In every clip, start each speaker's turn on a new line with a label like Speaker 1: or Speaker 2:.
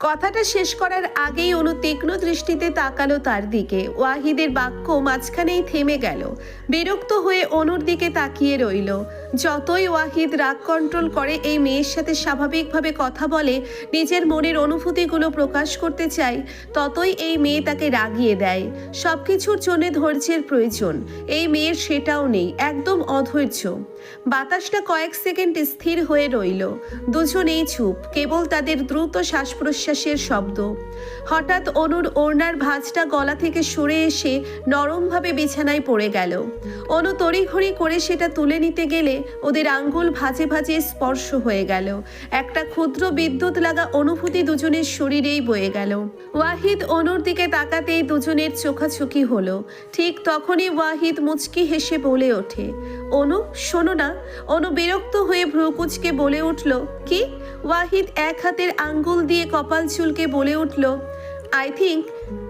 Speaker 1: কথাটা শেষ করার আগেই অনু তীক্ষ্ণ দৃষ্টিতে তাকালো তার দিকে। ওয়াহিদের বাক্য মাঝখানেই থেমে গেল। বিরক্ত হয়ে অনুর দিকে তাকিয়ে রইল। যতই ওয়াহিদ রাগ কন্ট্রোল করে, এই মেয়ের সাথে স্বাভাবিকভাবে কথা বলে, নিজের মনের অনুভূতিগুলো প্রকাশ করতে চায়, ততই এই মেয়ে তাকে রাগিয়ে দেয়। সব কিছুর জন্য ধৈর্যের প্রয়োজন। এই মেয়ের সেটাও নেই, একদম অধৈর্য। বাতাসটা কয়েক সেকেন্ড স্থির হয়ে রইল। দুজনেই চুপ। কেবল তাদের দ্রুত শ্বাস প্রশ্বাসের শব্দ। হঠাৎ অনুর ওড়নার ভাঁজটা গলা থেকে সরে এসে নরমভাবে বিছানায় পড়ে গেল। অনু তড়িঘড়ি করে সেটা তুলে নিতে গেলে ওদের আঙ্গুল ভাজে ভাজে স্পর্শ হয়ে গেল। একটা ক্ষুদ্র বিদ্যুৎ লাগা অনুভূতি দুজনের শরীরেই বয়ে গেল। ওয়াহিদ অনুর দিকে তাকাতেই দুজনের চোখাচোখি হলো। ঠিক তখনই ওয়াহিদ মুচকি হেসে বলে ওঠে অনু, শোনো না। অনু বিরক্ত হয়ে ভ্রুকুচকে বলে উঠল, কি? ওয়াহিদ এক হাতের আঙ্গুল দিয়ে কপাল চুলকে বলে উঠল I think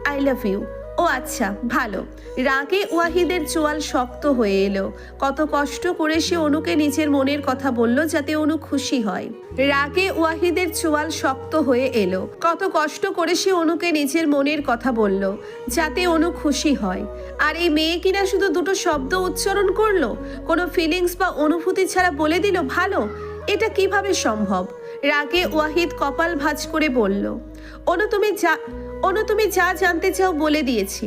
Speaker 1: I love you ও আচ্ছা ভালো। রাগে ওয়াহিদের চোয়াল শক্ত হয়ে এলো। কত কষ্ট করে সে অনুকে নিজের মনের কথা বলল যাতে অনু খুশি হয়। রাগে ওয়াহিদের চোয়াল শক্ত হয়ে এলো। কত কষ্ট করে সে অনুকে নিজের মনের কথা বলল যাতে অনু খুশি হয়। আর এই মেয়ে কিনা শুধু দুটো শব্দ উচ্চারণ করল? কোনো ফিলিংস বা অনুভূতি ছাড়া বলে দিল, ভালো, এটা কীভাবে সম্ভব? রাগে ওয়াহিদ কপাল ভাঁজ করে বলল, অনু, তুমি যা অনু, তুমি যা জানতে চাও বলে দিয়েছি।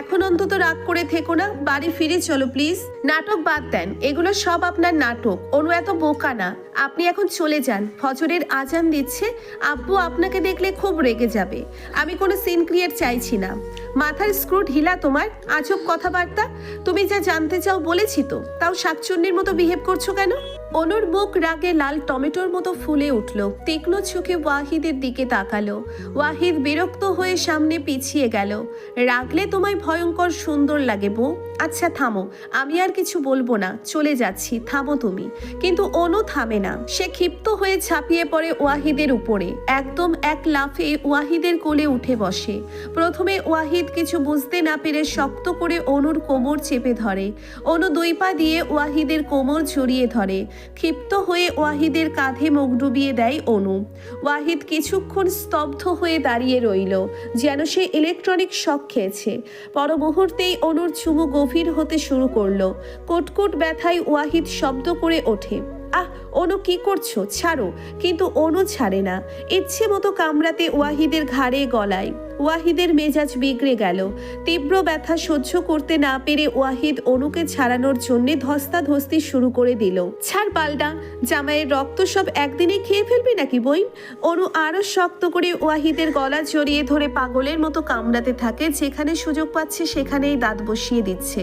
Speaker 1: এখন অন্তত রাগ করে থেকো না, বাড়ি ফিরে চলো প্লিজ নাটক বাদ দেন, এগুলো সব আপনার নাটক। অনু এত বোকা না। আপনি এখন চলে যান, ফজরের আজান দিচ্ছে, আব্বু আপনাকে দেখলে খুব রেগে যাবে। আমি কোনো সিন ক্রিয়েট চাইছি না। মাথার স্ক্রু ঢিলা তোমার, আজব কথাবার্তা। তুমি যা জানতে চাও বলেছি তো, তাও শাকচুন্নির মতো বিহেভ করছ কেন? অনুর মুখ রাগে লাল টমেটোর মতো ফুলে উঠল। তীক্ষ্ণ চোখে ওয়াহিদের দিকে তাকালো। ওয়াহিদ বিরক্ত হয়ে সামনে পিছিয়ে গেল। রাগলে তোমায় ভয়ঙ্কর সুন্দর লাগে বউ। আচ্ছা থামো। আমি আর কিছু বলব না। চলে যাচ্ছি। থামো তুমি। কিন্তু অনু থামে না। সে ক্ষিপ্ত হয়ে ঝাঁপিয়ে পড়ে ওয়াহিদের উপরে। একদম এক লাফে ওয়াহিদের কোলে উঠে বসে। প্রথমে ওয়াহিদ কিছু বুঝতে না পেরে শক্ত করে অনুর কোমর চেপে ধরে। অনু দুই পা দিয়ে ওয়াহিদের কোমর জড়িয়ে ধরে। ক্ষিপ্ত হয়ে ওয়াহিদের কাঁধে মুখ ডুবিয়ে দেয় অনু। ওয়াহিদ কিছুক্ষণ স্তব্ধ হয়ে দাঁড়িয়ে রইল, যেন সে ইলেকট্রনিক শক খেয়েছে। পর মুহূর্তেই অনুর চুমু গভীর হতে শুরু করল। কোটকোট ব্যথায় ওয়াহিদ শব্দ করে ওঠে, আহ, অনু কি করছ? ছাড়ো। কিন্তু অনু ছাড়ে না। ইচ্ছে মতো কামড়াতে ওয়াহিদের ঘাড়ে গলায়। ওয়াহিদের মেজাজ বিগড়ে গেল। তীব্র ব্যথা সহ্য করতে না পেরে ওয়াহিদ অনুকে ছাড়ানোর জন্য ধস্তাধস্তি শুরু করে দিল। ছাড় পাল্টা, জামাইয়ের রক্ত সব একদিনে খেয়ে ফেলবি নাকি বই অনু আরও শক্ত করে ওয়াহিদের গলা জড়িয়ে ধরে পাগলের মতো কামড়াতে থাকে, যেখানে সুযোগ পাচ্ছে সেখানেই দাঁত বসিয়ে দিচ্ছে।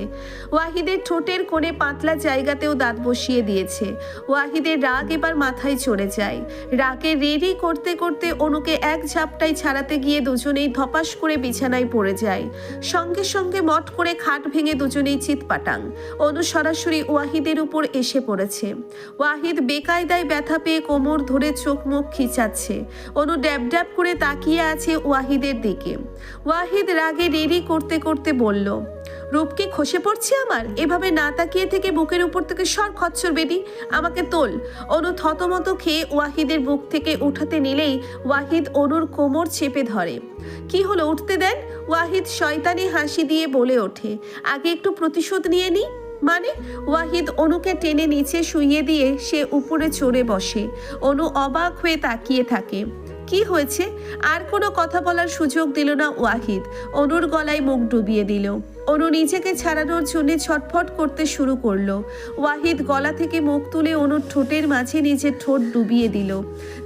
Speaker 1: ওয়াহিদের ঠোঁটের কোণে পাতলা জায়গাতেও দাঁত বসিয়ে দিয়েছে। ওয়াহিদের রাগ এবার মাথায় চড়ে যায়। রাগে রেডি করতে করতে অনুকে এক ঝাপটায় ছাড়াতে গিয়ে দুজনেই ধপাস করে বিছানায় পড়ে যায়। সঙ্গে সঙ্গে মট করে খাট ভেঙে দুজনেই চিৎপাটাং। অনু সরাসরি ওয়াহিদের উপর এসে পড়েছে। ওয়াহিদ বেকায়দায় ব্যথা পেয়ে কোমর ধরে চোখ মুখ খিচাচ্ছে। অনু ড্যাব ড্যাব করে তাকিয়ে আছে ওয়াহিদের দিকে। ওয়াহিদ রাগে রেডি করতে করতে বলল রূপকে খসে পড়ছে আমার? এভাবে না তাকিয়ে থেকে বুকের উপর থেকে সর খচ্ছর বেদি আমাকে তোল। অনু থতমত খেয়ে ওয়াহিদের বুক থেকে উঠাতে নিলেই ওয়াহিদ অনুর কোমর চেপে ধরে। কি হলো, উঠতে দেন? ওয়াহিদ শয়তানি হাসি দিয়ে বলে ওঠে, আগে একটু প্রতিশোধ নিয়ে নি। মানে ওয়াহিদ অনুকে টেনে নিচে শুইয়ে দিয়ে সে উপরে চড়ে বসে। অনু অবাক হয়ে তাকিয়ে থাকে, কি হয়েছে? আর কোনো কথা বলার সুযোগ দিল না ওয়াহিদ। অনুর গলায় মুখ ডুবিয়ে দিল। অনু নিজেকে ছাড়ানোর জন্য ছটফট করতে শুরু করল। ওয়াহিদ গলা থেকে মুখ তুলে অনুর ঠোঁটের মাঝে নিজের ঠোঁট ডুবিয়ে দিল।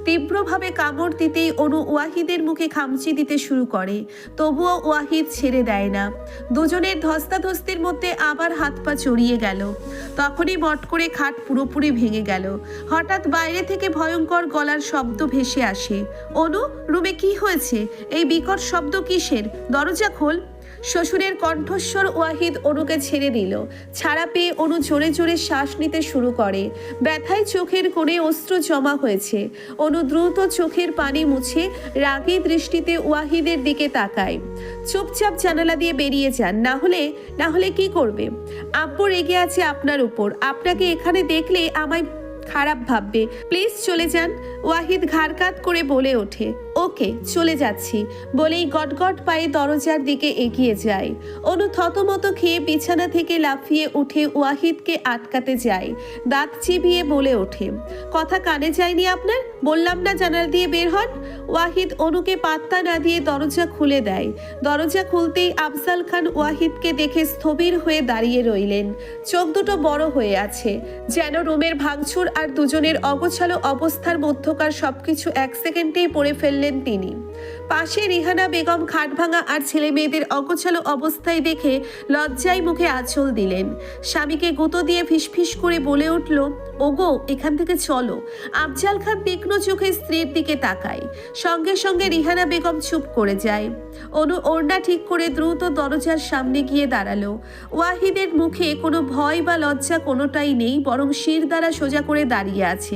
Speaker 1: তীব্রভাবে কামড় দিতেই অনু ওয়াহিদের মুখে খামচি দিতে শুরু করে। তবুও ওয়াহিদ ছেড়ে দেয় না। দুজনের ধস্তাধস্তির মধ্যে আবার হাত পা চড়িয়ে গেল। তখনই মট করে খাট পুরোপুরি ভেঙে গেল। হঠাৎ বাইরে থেকে ভয়ঙ্কর গলার শব্দ ভেসে আসে। অনু, রুমে কি হয়েছে? এই বিকট শব্দ কিসের? দরজা খোল। শ্বশুরের কণ্ঠস্বর ওয়াহিদ অনুকে ছেড়ে দিল। ছাড়া পেয়ে অনু জোরে জোরে শ্বাস নিতে শুরু করে। ব্যথায় চোখের কোণে অস্ত্র জমা হয়েছে। অনু দ্রুত চোখের পানি মুছে রাগী দৃষ্টিতে ওয়াহিদের দিকে তাকায়। চুপচাপ জানালা দিয়ে বেরিয়ে যান। না হলে না হলে কি করবে? আব্বু রেগে আছে আপনার উপর। আপনাকে এখানে দেখলে আমায় খারাপ ভাববে। প্লিজ চলে যান। ওয়াহিদ ঘাড় কাত করে বলে ওঠে। ওকে, চলে যাচ্ছি। বলেই গটগট পায়ে দরজার দিকে এগিয়ে যায়। অনু থতমত খেয়ে বিছানা থেকে লাফিয়ে উঠে ওয়াহিদকে আটকাতে যায়। দাঁত চিবিয়ে বলে ওঠে, কথা কানে যায়নি আপনার? বললাম না জানাল দিয়ে বের হন। ওয়াহিদ অনুকে পাত্তা না দিয়ে দরজা খুলে দেয়। দরজা খুলতেই আফজাল খান ওয়াহিদকে দেখে স্থবির হয়ে দাঁড়িয়ে রইলেন। চোখ দুটো বড় হয়ে আছে। যেন রুমের ভাঙচুর আর দুজনের অগোছালো অবস্থার মধ্যকার সবকিছু এক সেকেন্ডেই পড়ে ফেললেন Limpini. পাশে রিহানা বেগম খাট ভাঙা আর ছেলে মেয়েদের অগোছালো অবস্থায় দেখে লজ্জায় মুখে আঁচল দিলেন। স্বামীকে গুঁতো দিয়ে ফিসফিস করে বলে উঠল, ওগো, এখান থেকে চলো। আফজাল খান তীক্ষ্ণ চোখে স্ত্রীর দিকে তাকায়। সঙ্গে সঙ্গে রিহানা বেগম চুপ করে যায়। অনু ওড়না ঠিক করে দ্রুত দরজার সামনে গিয়ে দাঁড়াল। ওয়াহিদের মুখে কোনো ভয় বা লজ্জা কোনোটাই নেই, বরং শির দ্বারা সোজা করে দাঁড়িয়ে আছে।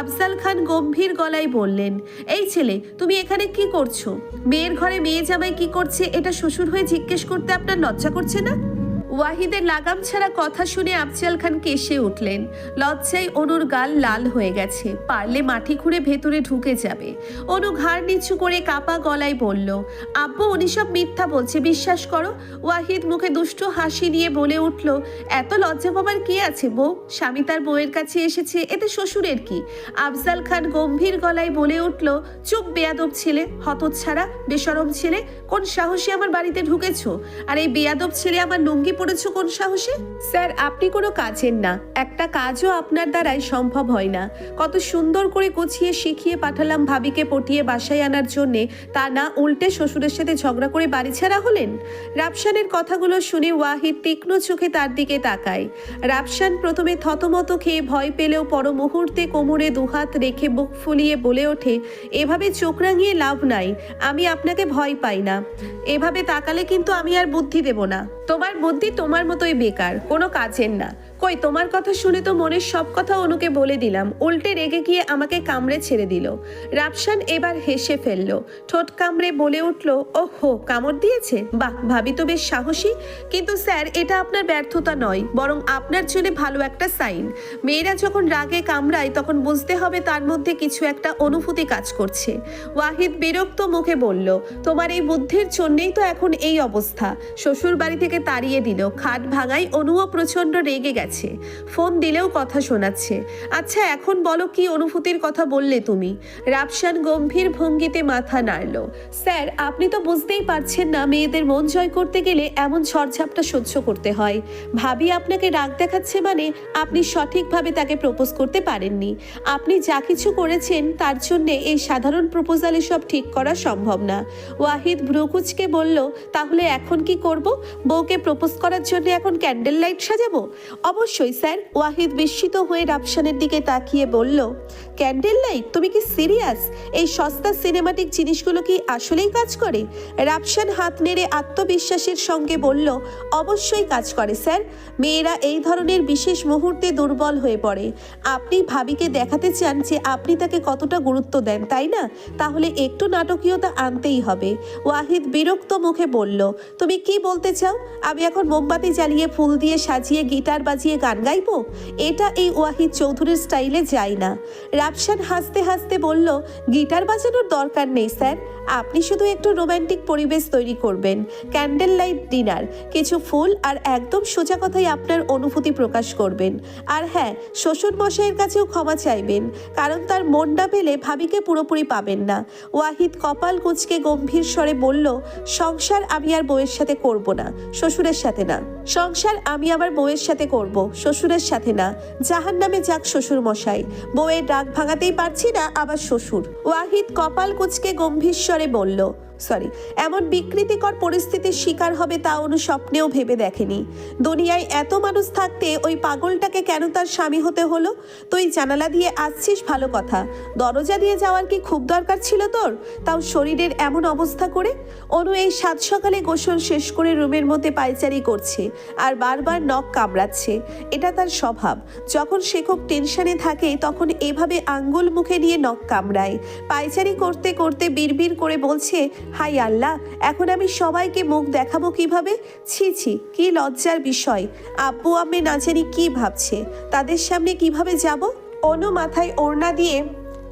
Speaker 1: আফজাল খান গম্ভীর গলায় বললেন, এই ছেলে, তুমি এখানে কি করছ? মেয়ের ঘরে মেয়ে জামাই কি করছে এটা শ্বশুর হয়ে জিজ্ঞেস করতে আপনার লজ্জা করছে না? ওয়াহিদের লাগাম ছাড়া কথা শুনে আফজাল খান কেসে উঠলেন। লজ্জায় অনুর গাল লাল হয়ে গেছে। পারলে মাটি খুঁড়ে ভেতরে ঢুকে যাবে। অনু ঘাড় নিচু করে কাপা গলায় বলল, আব্বু, উনি সব মিথ্যা বলছে, বিশ্বাস করো? ওয়াহিদ মুখে দুষ্ট হাসি নিয়ে বলে উঠল, এত লজ্জা পাবার কি আছে, বউ? স্বামী তার বউয়ের কাছে এসেছে, এতে শ্বশুরের কি? আফজাল খান গম্ভীর গলায় বলে উঠল, চুপ বেয়াদব ছেলে, হতচ্ছাড়া বেসরম ছেলে, কোন সাহসে আমার বাড়িতে ঢুকেছো? আর এই বেয়াদব ছেলে আমার লুঙ্গি পড়েছো কোন সাহসে? স্যার, আপনি কোনো কাজের না। একটা কাজও আপনার দ্বারাই সম্ভব হয় না। কত সুন্দর করে গুছিয়ে শিখিয়ে পাঠালাম ভাবিকে পটিয়ে বাসায় আনার জন্যে। তা না, উল্টে শ্বশুরের সাথে ঝগড়া করে বাড়ি ছাড়া হলেন? রাফসানের কথাগুলো শুনে ওয়াহিদ তীক্ষ্ণ চোখে তার দিকে তাকায়। রাফসান প্রথমে থতমত খেয়ে ভয় পেলেও পর মুহূর্তে কোমরে দুহাত রেখে বুক ফুলিয়ে বলে ওঠে, এভাবে চোখ রাঙিয়ে লাভ নাই। আমি আপনাকে ভয় পাই না। এভাবে তাকালে কিন্তু আমি আর বুদ্ধি দেব না। তোমার বুদ্ধি তোমার মতোই বেকার কোনো কাজের না। কই, তোমার কথা শুনে তো মনের সব কথা অনুকে বলে দিলাম। উল্টে রেগে গিয়ে আমাকে কামড়ে ছেড়ে দিল। রাফসান এবার হেসে ফেলল। ঠোঁট কামড়ে বলে উঠল, ওহো, কামড় দিয়েছে? বাহ, ভাবি তো বেশ সাহসী। কিন্তু স্যার, এটা আপনার ব্যর্থতা নয়, বরং আপনার জন্য ভালো একটা সাইন। মেয়েরা যখন রাগে কামড়ায়, তখন বুঝতে হবে তার মধ্যে কিছু একটা অনুভূতি কাজ করছে। ওয়াহিদ বিরক্ত মুখে বলল, তোমার এই বুদ্ধির জন্যেই তো এখন এই অবস্থা। শ্বশুর বাড়ি থেকে তাড়িয়ে দিল। খাট ভাঙাই অনুও প্রচণ্ড রেগে গেছে। ফোন দিলেও কথা শোনাচ্ছে। আচ্ছা এখন বলো কি অনুভূতির কথা বললে তুমি? রাফসান গম্ভীর ভঙ্গিতে মাথা নাড়ল। স্যার, আপনি তো বুঝতেই পারছেন না মেয়েদের মন জয় করতে গেলে এমন ঝড়ঝাপটা সহ্য করতে হয়। ভাবি আপনাকে রাগ দেখাচ্ছে মানে আপনি সঠিকভাবে তাকে প্রপোজ করতে পারেননি। আপনি যা কিছু করেছেন তার জন্যে এই সাধারণ প্রপোজালে সব ঠিক করা সম্ভব না। ওয়াহিদ ভ্রুকুচকে বলল, তাহলে এখন কি করব? বউকে প্রপোজ করার জন্য এখন ক্যান্ডেল লাইট সাজাবো? অবশ্যই, স্যার। ওয়াহিদ বিস্মিত হয়ে রাফসানের দিকে তাকিয়ে বলল, ক্যান্ডেল লাইট, তুমি কি সিরিয়াস? এই সস্তা সিনেমাটিক জিনিসগুলো কি আসলেই কাজ করে? রাফসান হাত নেড়ে আত্মবিশ্বাসের সঙ্গে বলল, অবশ্যই কাজ করে, স্যার। মেয়েরা এই ধরনের বিশেষ মুহূর্তে দুর্বল হয়ে পড়ে। আপনি ভাবিকে দেখাতে চান যে আপনি তাকে কতটা গুরুত্ব দেন, তাই না? তাহলে একটু নাটকীয়তা আনতেই হবে। ওয়াহিদ বিরক্ত মুখে বলল, তুমি কি বলতে চাও? আমি এখন মোমবাতি জ্বালিয়ে ফুল দিয়ে সাজিয়ে গিটার বাজিয়ে গান গাইবো? এটা এই ওয়াহিদ চৌধুরীর স্টাইলে যায় না। রাফসান হাসতে হাসতে বলল, গিটার বাজানোর দরকার নেই, স্যার। আপনি শুধু একটু রোমান্টিক পরিবেশ তৈরি করবেন। ক্যান্ডেল লাইট ডিনার, কিছু ফুল আর একদম সোজা কথাই আপনার অনুভূতি প্রকাশ করবেন। আর হ্যাঁ শ্বশুর মশাইয়ের কাছেও ক্ষমা চাইবেন, কারণ তার মন না পেলে ভাবিকে পুরোপুরি পাবেন না। ওয়াহিদ কপাল কুচকে গম্ভীর স্বরে বলল, সংসার আমি আর বউয়ের সাথে করব না, শ্বশুরের সাথে না। সংসার আমি আমার বউয়ের সাথে করব। শ্বশুরের সাথে না। জাহান নামে যাক শ্বশুর মশাই বউয়ের ডাক ভাঙাতেই পারছি না আবার শ্বশুর। ওয়াহিদ কপাল কুচকে গম্ভীর স্বরে বলল সরি এমন বিকৃতিকর পরিস্থিতির শিকার হবে তা অনু স্বপ্নেও ভেবে দেখেনি। দুনিয়ায় এত মানুষ থাকতে ওই পাগলটাকে কেন তার স্বামী হতে হলো? তুই জানালা দিয়ে আসছিস ভালো কথা। দরজা দিয়ে যাওয়ার কি খুব দরকার ছিল তোর? তাও শরীরের এমন অবস্থা করে? অনু এই সাত সকালে গোসল শেষ করে রুমের মধ্যে পায়চারি করছে আর বারবার নখ কামড়াচ্ছে। এটা তার স্বভাব। যখন সে খুব টেনশনে থাকে, তখন এভাবে আঙ্গুল মুখে নিয়ে নখ কামড়ায়। পায়চারি করতে করতে বিড়বিড় করে বলছে হাই আল্লাহ, এখন আমি সবাইকে মুখ দেখাবো কীভাবে? ছি ছি, কি লজ্জার বিষয়। আব্বু আমি না জানি কি ভাবছে। তাদের সামনে কীভাবে যাব? অনু মাথায় ওড়না দিয়ে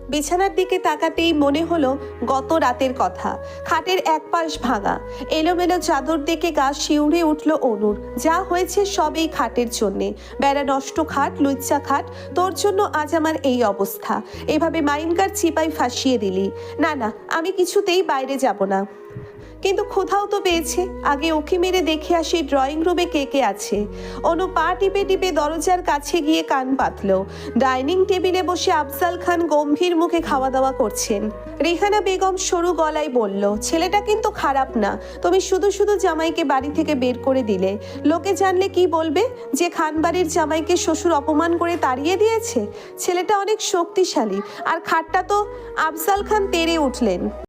Speaker 1: বিছানার দিকে তাকাতেই মনে হলো গত রাতের কথা। খাটের এক পাশ ভাঙা। এলোমেলো চাদর দেখে গা শিউড়ে উঠল অনুর। যা হয়েছে সবই খাটের জন্যে। বেড়া নষ্ট খাট, লুচ্চা খাট, তোর জন্য আজ আমার এই অবস্থা। এভাবে মাইনকার চিপাই ফাঁসিয়ে দিলি। না না, আমি কিছুতেই বাইরে যাব না। কিন্তু কোথাও তো পেয়েছে। আগে ওকে মেরে দেখে আসি ড্রয়িং রুমে কে কে আছে? অনু পা টিপে টিপে দরজার কাছে গিয়ে কান পাতল। ডাইনিং টেবিলে বসে আফজাল খান গম্ভীর মুখে খাওয়া দাওয়া করছেন। রেহানা বেগম সরু গলায় বলল, ছেলেটা কিন্তু খারাপ না। তুমি শুধু শুধু জামাইকে বাড়ি থেকে বের করে দিলে। লোকে জানলে কি বলবে? যে খানবাড়ির জামাইকে শ্বশুর অপমান করে তাড়িয়ে দিয়েছে? ছেলেটা অনেক শক্তিশালী। আর খাটটা তো আফজাল খান তেড়ে উঠলেন।